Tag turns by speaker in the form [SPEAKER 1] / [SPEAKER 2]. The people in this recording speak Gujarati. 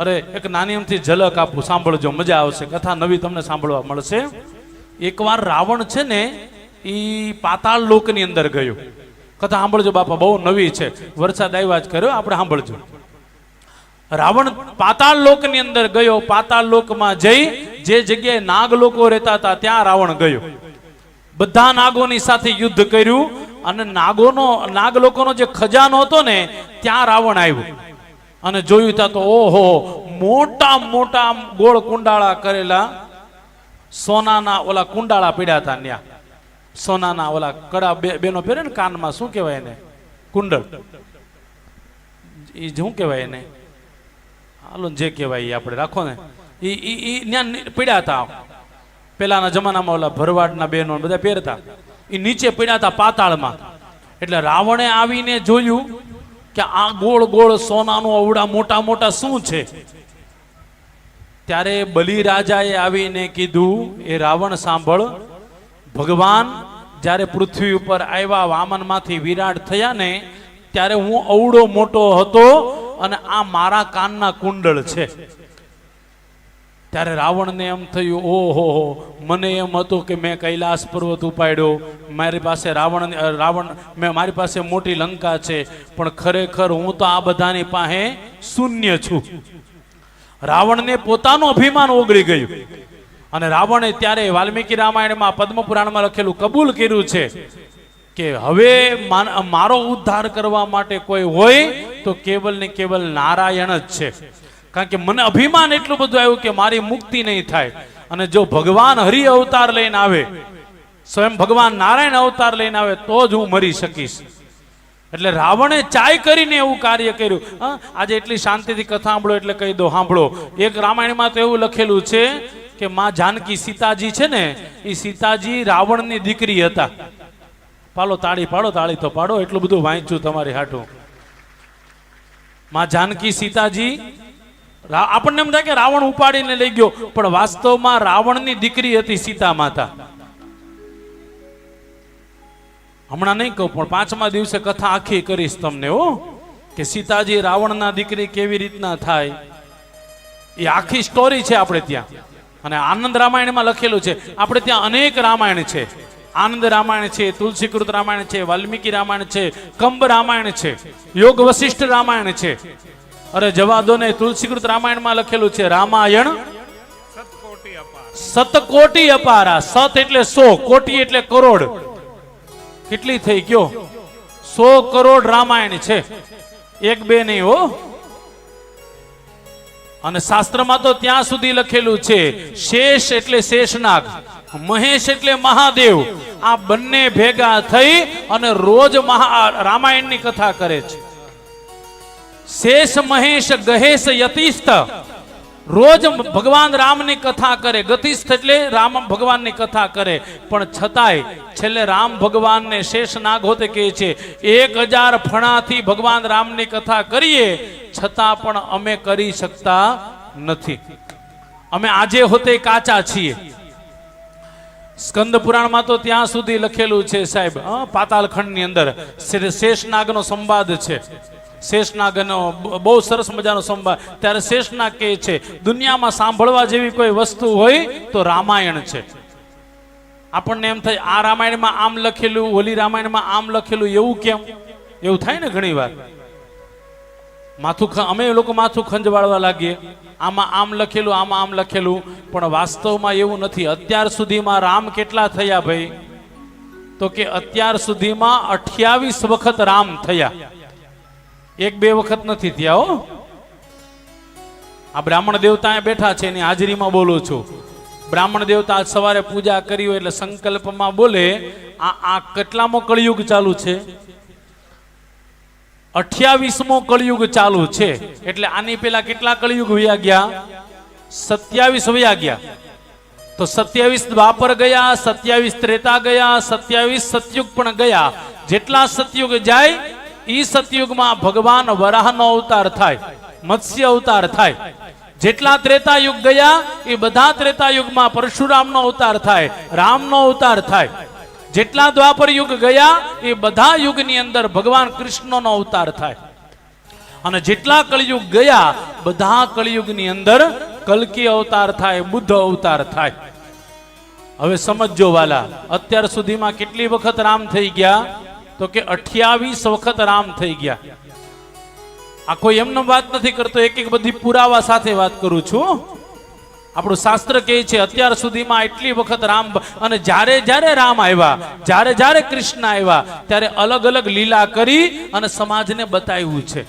[SPEAKER 1] અરે, એક નાની એમથી ઝલક આપું, સાંભળજો, મજા આવશે. કથા નવી તમને સાંભળવા મળશે. એકવાર રાવણ છે ને એ પાતાળ લોકની અંદર ગયો. કથા સાંભળજો બાપા, બહુ નવી છે. વરસાદ આવ્યા જ કર્યો આપણે સાંભળજો. રાવણ પાતાળ લોકની અંદર ગયો, પાતાળ લોકમાં જઈ, જે જગ્યાએ નાગ લોકો રહેતા હતા, ત્યાં રાવણ ગયો. બધા નાગોની સાથે યુદ્ધ કર્યું અને નાગોનો, નાગ લોકોનો જે ખજાનો હતો ને, ત્યાં રાવણ આવ્યો. અને જોયું ત્યાં તો ઓહો, મોટા મોટા ગોળ કુંડાળા કરેલા સોનાના ઓલા કુંડાળા પીડ્યા હતા ત્યાં. સોનાના ઓલા કડા બેનો પહેરે ને કાનમાં, શું કહેવાય એને? કુંડળ. એ શું કહેવાય એને? હાલો જે કહેવાય એ આપણે, રાખો ને. એ એ ત્યાં પીડ્યા હતા. પેલાના જમાનામાં ઓલા ભરવાડના બહેનો બધા પહેરતા. એ નીચે પીડ્યા હતા પાતાળમાં. એટલે રાવણે આવીને જોયું કે આ ગોળ ગોળ સોનાનું અવડા મોટા મોટા શું છે? ત્યારે બલિરાજાએ આવીને કીધું, એ રાવણ સાંભળ, ભગવાન જ્યારે પૃથ્વી ઉપર આવ્યા વામનમાંથી વિરાટ થયા ને, ત્યારે હું અવડો મોટો હતો અને આ મારા કાનના કુંડળ છે. ત્યારે રાવણને એમ થયું, ઓહો હો મને એમ હતું કે મેં કૈલાસ પર્વત ઉપાડ્યો. મારી પાસે રાવણ રાવણ, મેં, મારી પાસે મોટી લંકા છે, પણ ખરેખર હું તો આ બધાની પાસે શૂન્ય છું. રાવણને પોતાનું અભિમાન ઓગળી ગયું. અને રાવણે ત્યારે વાલ્મીકી રામાયણમાં પદ્મ પુરાણમાં લખેલું કબૂલ કર્યું છે કે હવે મારો ઉદ્ધાર કરવા માટે કોઈ હોય તો કેવલ ને કેવલ નારાયણ જ છે. કારણ કે મને અભિમાન એટલું બધું આવ્યું કે મારી મુક્તિ નહીં થાય. અને જો ભગવાન હરિ અવતાર લઈને આવે, સ્વયં ભગવાન નારાયણ અવતાર લઈને આવે, તો જ હું મરી શકીશ. એટલે રાવણે ચાય કરીને એવું કાર્ય કર્યું. હા, આજે એટલી શાંતિથી કથા સાંભળો એટલે કહી દો, સાંભળો. એક રામાયણમાં તો એવું લખેલું છે કે માં જાનકી સીતાજી છે ને એ સીતાજી રાવણની દીકરી હતા. પાલો તાળી પાડો, તાળી તો પાડો, એટલું બધું વાંચ્યું તમારી હાટું. માં જાનકી સીતાજી આપણને એમ થાય કે રાવણ ઉપાડીને લઈ ગયો, પણ વાસ્તવમાં રાવણની દીકરી હતી સીતા માતા. હમણાં નહીં કહું, પણ પાંચમા દિવસે કથા આખી કરીશ તમને, હો. કે સીતાજી રાવણના દીકરી કેવી રીતના થાય? એ આખી સ્ટોરી છે આપણે ત્યાં. અને આનંદ રામાયણમાં લખેલું છે. આપણે ત્યાં અનેક રામાયણ છે. આનંદ રામાયણ છે, તુલસીકૃત રામાયણ છે, વાલ્મીકી રામાયણ છે, કંબ રામાયણ છે યોગ વશિષ્ઠ રામાયણ છે. અરે જવા દો ને તુલસીકૃત રામાયણમાં લખેલું છે રામાયણ
[SPEAKER 2] સતકોટી અપારા
[SPEAKER 1] સત એટલે સો કોટી એટલે કરોડ. કેટલી થઈ ગયો? સો કરોડ રામાયણ છે. એક બે નહીં હો. અને શાસ્ત્રમાં તો ત્યાં સુધી લખેલું છે શેષ એટલે શેષનાગ મહેશ એટલે મહાદેવ. આ બંને ભેગા થઈ અને રોજ મહા રામાયણની કથા કરે છે. શેષ મહેશ ગહેશ યતિસ્થ રોજ ભગવાન રામની કથા કરે. ગતિસ્થ એટલે રામ ભગવાનની કથા કરે. પણ છતાંય છેલ્લે રામ ભગવાનને શેષ નાગોતે કહે છે એક હજાર ફણાથી ભગવાન રામની કથા કરીએ છતાં પણ અમે કરી શકતા નથી. અમે આજે હોતે કાચા છીએ. સ્કંદ પુરાણમાં તો ત્યાં સુધી લખેલું છે સાહેબ હા, પાતાળખંડની અંદર. શેષનાગનો સંવાદ છે. શેષનાગનો બહુ સરસ મજાનો સંભાળ ત્યારે શેષનાગ કહે છે, દુનિયામાં સાંભળવા જેવી કોઈ વસ્તુ હોય તો રામાયણ છે. આપણને એમ થાય, આ રામાયણમાં આમ લખેલું, ઓલી રામાયણમાં આમ લખેલું, એવું કેમ? એવું થાય ને ઘણી વાર. માથું અમે લોકો માથું ખંજવાળવા લાગીએ. આમાં આમ લખેલું, આમાં આમ લખેલું. પણ વાસ્તવમાં એવું નથી. અત્યાર સુધીમાં રામ કેટલા થયા ભાઈ? તો કે અત્યાર સુધીમાં અઠ્યાવીસ વખત રામ થયા. એક બે વખત નથી થયા, હો. આ બ્રાહ્મણ દેવતા બેઠા છે, એની હાજરીમાં બોલું છું. બ્રાહ્મણ દેવતા આજ સવારે પૂજા કરી હોય એટલે સંકલ્પમાં બોલે, આ આ કેટલામો કળિયુગ ચાલુ છે? અઠ્યાવીસમો કળિયુગ ચાલુ છે. એટલે આની પેલા કેટલા કળિયુગ વયા ગયા? સત્યાવીસ વયા ગયા. તો સત્યાવીસ દ્વાપર ગયા, સત્યાવીસ ત્રેતા ગયા, સત્યાવીસ સતયુગ પણ ગયા. જેટલા સતયુગ જાય ઈ સતયુગમાં ભગવાન વરાહનો અવતાર થાય, મત્સ્ય અવતાર થાય. જેટલા ત્રેતાયુગ ગયા, એ બધા ત્રેતાયુગમાં પરશુરામનો અવતાર થાય, રામનો અવતાર થાય. જેટલા દ્વાપર યુગ ગયા, એ બધા યુગની અંદર ભગવાન કૃષ્ણનો અવતાર થાય. અને જેટલા કળિયુગ ગયા, બધા કળિયુગની અંદર કલ્કી અવતાર થાય, બુદ્ધ અવતાર થાય. હવે સમજો વાલા, અત્યાર સુધીમાં કેટલી વખત રામ થઈ ગયા? તો કે અઠ્યાવીસ વખત રામ થઈ ગયા. આ કોઈ એમનો વાત નથી કરતો, એક એક બધી પુરાવા સાથે વાત કરું છું. આપણું શાસ્ત્ર કહે છે, અત્યાર સુધીમાં એટલી વખત રામ અને જ્યારે જ્યારે રામ આવ્યા, જ્યારે જ્યારે કૃષ્ણ આવ્યા, ત્યારે અલગ અલગ લીલા કરી અને સમાજને બતાવ્યું છે.